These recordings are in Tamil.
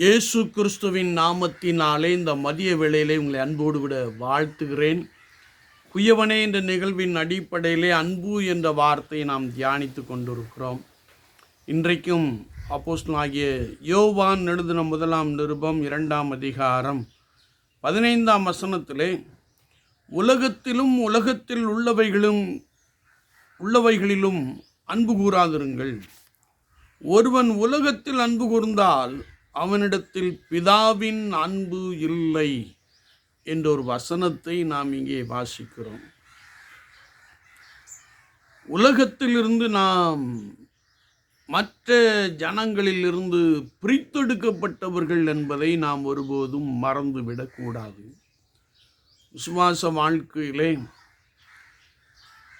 இயேசு கிறிஸ்துவின் நாமத்தினாலே இந்த மதிய வேளையிலே உங்களை அன்போடு விட வாழ்த்துகிறேன். குயவனே என்ற நிகழ்வின் அடிப்படையிலே அன்பு என்ற வார்த்தையை நாம் தியானித்து கொண்டிருக்கிறோம். இன்றைக்கும் ஆகிய யோவான் எழுதின முதலாம் நிருபம் இரண்டாம் அதிகாரம் பதினைந்தாம் வசனத்திலே உலகத்திலும் உலகத்தில் உள்ளவைகளும் உள்ளவைகளிலும் அன்பு கூறாதிருங்கள். ஒருவன் உலகத்தில் அன்பு கூர்ந்தால் அவனிடத்தில் பிதாவின் அன்பு இல்லை என்ற ஒரு வசனத்தை நாம் இங்கே வாசிக்கிறோம். உலகத்திலிருந்து நாம் மற்ற ஜனங்களிலிருந்து பிரித்தெடுக்கப்பட்டவர்கள் என்பதை நாம் ஒருபோதும் மறந்துவிடக்கூடாது விசுவாச வாழ்க்கையிலே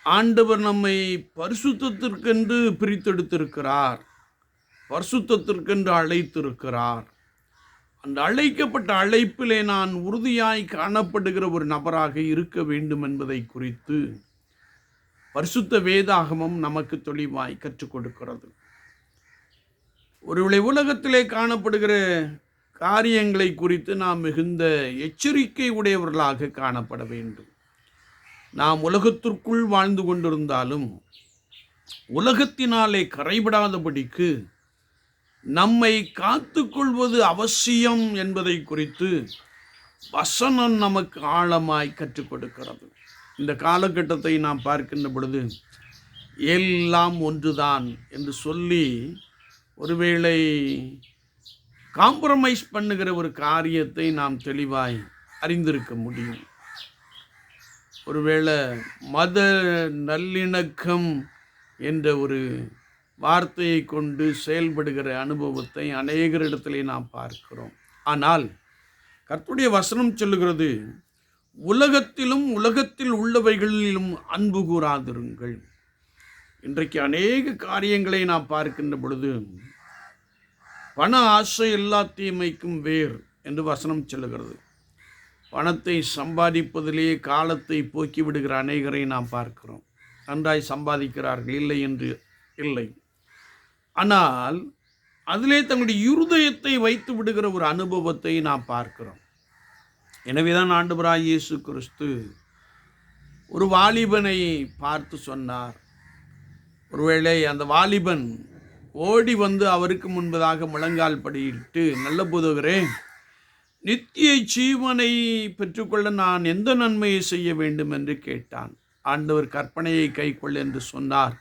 ஆண்டவர் நம்மை பரிசுத்தத்திற்கென்று பிரித்தெடுத்திருக்கிறார். பரிசுத்தத்திற்கென்று அழைத்திருக்கிறார். அந்த அழைக்கப்பட்ட அழைப்பிலே நான் உறுதியாய் காணப்படுகிற ஒரு நபராக இருக்க வேண்டும் என்பதை குறித்து பரிசுத்த வேதாகமம் நமக்கு தெளிவாய் கற்றுக் கொடுக்கிறது. ஒருவேளை உலகத்திலே காணப்படுகிற காரியங்களை குறித்து நாம் மிகுந்த எச்சரிக்கை உடையவர்களாக காணப்பட வேண்டும். நாம் உலகத்திற்குள் வாழ்ந்து கொண்டிருந்தாலும் உலகத்தினாலே கரைபடாதபடிக்கு நம்மை காத்துக்கொள்வது அவசியம் என்பதை குறித்து வசனம் நமக்கு ஆழமாய் கற்றுக் கொடுக்கிறது. இந்த காலகட்டத்தை நாம் பார்க்கின்ற பொழுது எல்லாம் ஒன்றுதான் என்று சொல்லி ஒருவேளை காம்ப்ரமைஸ் பண்ணுகிற ஒரு காரியத்தை நாம் தெளிவாய் அறிந்திருக்க முடியும். ஒருவேளை மத நல்லிணக்கம் என்ற ஒரு வார்த்தையை கொண்டு செயல்படுகிற அனுபவத்தை அநேகரிடத்திலே நாம் பார்க்கிறோம். ஆனால் கர்த்துடைய வசனம் சொல்லுகிறது உலகத்திலும் உலகத்தில் உள்ளவைகளிலும் அன்பு கூறாதிருங்கள். இன்றைக்கு அநேக காரியங்களை நாம் பார்க்கின்ற பொழுது பண ஆசை எல்லா தீமைக்கும் வேர் என்று வசனம் சொல்லுகிறது. பணத்தை சம்பாதிப்பதிலேயே காலத்தை போக்கிவிடுகிற அநேகரை நாம் பார்க்கிறோம். நன்றாய் சம்பாதிக்கிறார்கள் இல்லை என்று இல்லை. ஆனால் அதிலே தங்களுடைய இருதயத்தை வைத்து விடுகிற ஒரு அனுபவத்தை நாம் பார்க்கிறோம். எனவேதான் ஆண்டவராய் இயேசு கிறிஸ்து ஒரு வாலிபனை பார்த்து சொன்னார். ஒருவேளை அந்த வாலிபன் ஓடி வந்து அவருக்கு முன்பதாக முழங்கால் படியிட்டு நல்ல புதுகிறே நித்திய ஜீவனை பெற்றுக்கொள்ள நான் எந்த நன்மையை செய்ய வேண்டும்? என்று கேட்டான். ஆண்டவர் கற்பனையை கைக்கொள் என்று சொன்னார்.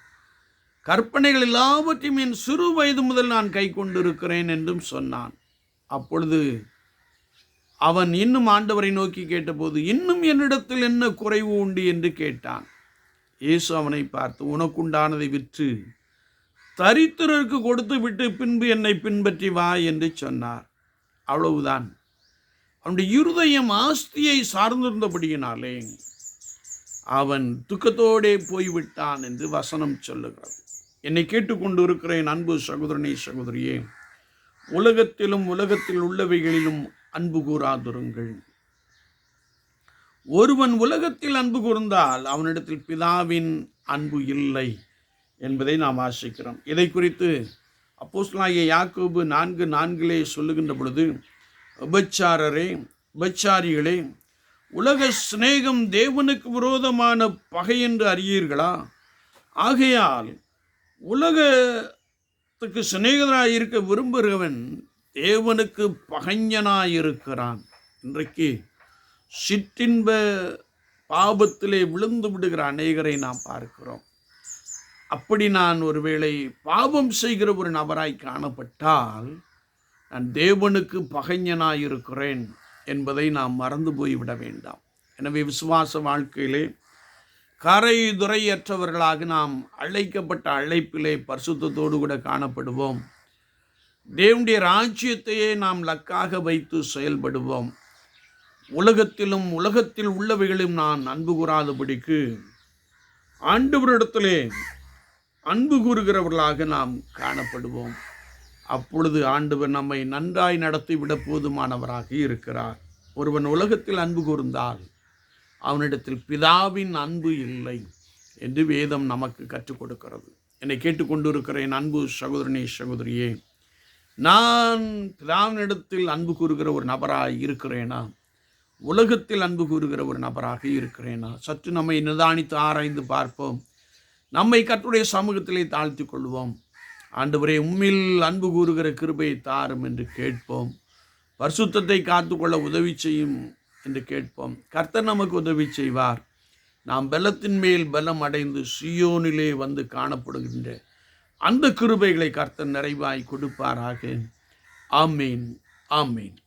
கற்பனைகள் எல்லாவற்றையும் என் சிறு வயது முதல் நான் கை கொண்டிருக்கிறேன் என்றும் சொன்னான். அப்பொழுது அவன் இன்னும் ஆண்டவரை நோக்கி கேட்டபோது இன்னும் என்னிடத்தில் என்ன குறைவு உண்டு? என்று கேட்டான். இயேசு அவனை பார்த்து உனக்குண்டானதை விற்று தரித்திரருக்கு கொடுத்து விட்டு பின்பு என்னை பின்பற்றி வா என்று சொன்னார். அவ்வளவுதான். அவனுடைய இருதயம் ஆஸ்தியை சார்ந்திருந்தபடியினாலே அவன் துக்கத்தோடே போய்விட்டான் என்று வசனம் சொல்லுகிறது. என்னை கேட்டுக்கொண்டு இருக்கிறேன் அன்பு சகோதரனே சகோதரியே. உலகத்திலும் உலகத்தில் உள்ளவைகளிலும் அன்பு கூறாதிருங்கள். ஒருவன் உலகத்தில் அன்பு கூர்ந்தால் அவனிடத்தில் பிதாவின் அன்பு இல்லை என்பதை நாம் ஆசிக்கிறோம். இதை குறித்து அப்போஸ்லாகிய யாக்கோபு நான்கு நான்கிலே சொல்லுகின்ற பொழுது உபச்சாரரே உபச்சாரிகளே உலக சிநேகம் தேவனுக்கு விரோதமான பகை என்று அறியீர்களா? ஆகையால் உலகத்துக்கு சிநேகராக இருக்க விரும்புகிறவன் தேவனுக்கு பகைஞனாயிருக்கிறான். இன்றைக்கு சிற்றின்ப பாபத்திலே விழுந்து விடுகிற அநேகரை நாம் பார்க்கிறோம். அப்படி நான் ஒருவேளை பாவம் செய்கிற ஒரு நபராய் காணப்பட்டால் நான் தேவனுக்கு பகைஞனாயிருக்கிறேன் என்பதை நாம் மறந்து போய்விட வேண்டாம். எனவே விசுவாச வாழ்க்கையிலே கரை துறையற்றவர்களாக நாம் அழைக்கப்பட்ட அழைப்பிலே பரிசுத்தத்தோடு கூட காணப்படுவோம். தேவனுடைய ராஜ்யத்தையே நாம் லக்காக வைத்து செயல்படுவோம். உலகத்திலும் உலகத்தில் உள்ளவைகளும் நான் அன்பு கூறாதபடிக்கு ஆண்டவரிடத்திலே அன்பு கூறுகிறவர்களாக நாம் காணப்படுவோம். அப்பொழுது ஆண்டவர் நம்மை நன்றாய் நடத்திவிட போதுமானவராக இருக்கிறார். ஒருவன் உலகத்தில் அன்பு கூர்ந்தால் அவனிடத்தில் பிதாவின் அன்பு இல்லை என்று வேதம் நமக்கு கற்றுக் கொடுக்கிறது. என்னை கேட்டுக்கொண்டிருக்கிற என் அன்பு சகோதரனே சகோதரியே நான் பிதாவினிடத்தில் அன்பு கூறுகிற ஒரு நபராக இருக்கிறேனா? உலகத்தில் அன்பு கூறுகிற ஒரு நபராக இருக்கிறேனா? சற்று நம்மை நிதானித்து ஆராய்ந்து பார்ப்போம். நம்மை கற்றுடைய சமூகத்திலே தாழ்த்தி கொள்வோம். ஆண்டவரே உம்மில் அன்பு கூறுகிற கிருபையை தாரும் என்று கேட்போம். பரிசுத்தத்தை காத்துக்கொள்ள உதவி செய்யும் என்று கேட்போம். கர்த்தர் நமக்கு உதவி செய்வார். நாம் பலத்தின் மேல் பலம் அடைந்து சியோனிலே வந்து காணப்படுகின்ற அந்த கிருபைகளை கர்த்தர் நிறைவாய் கொடுப்பாராக. ஆமீன் ஆமீன்.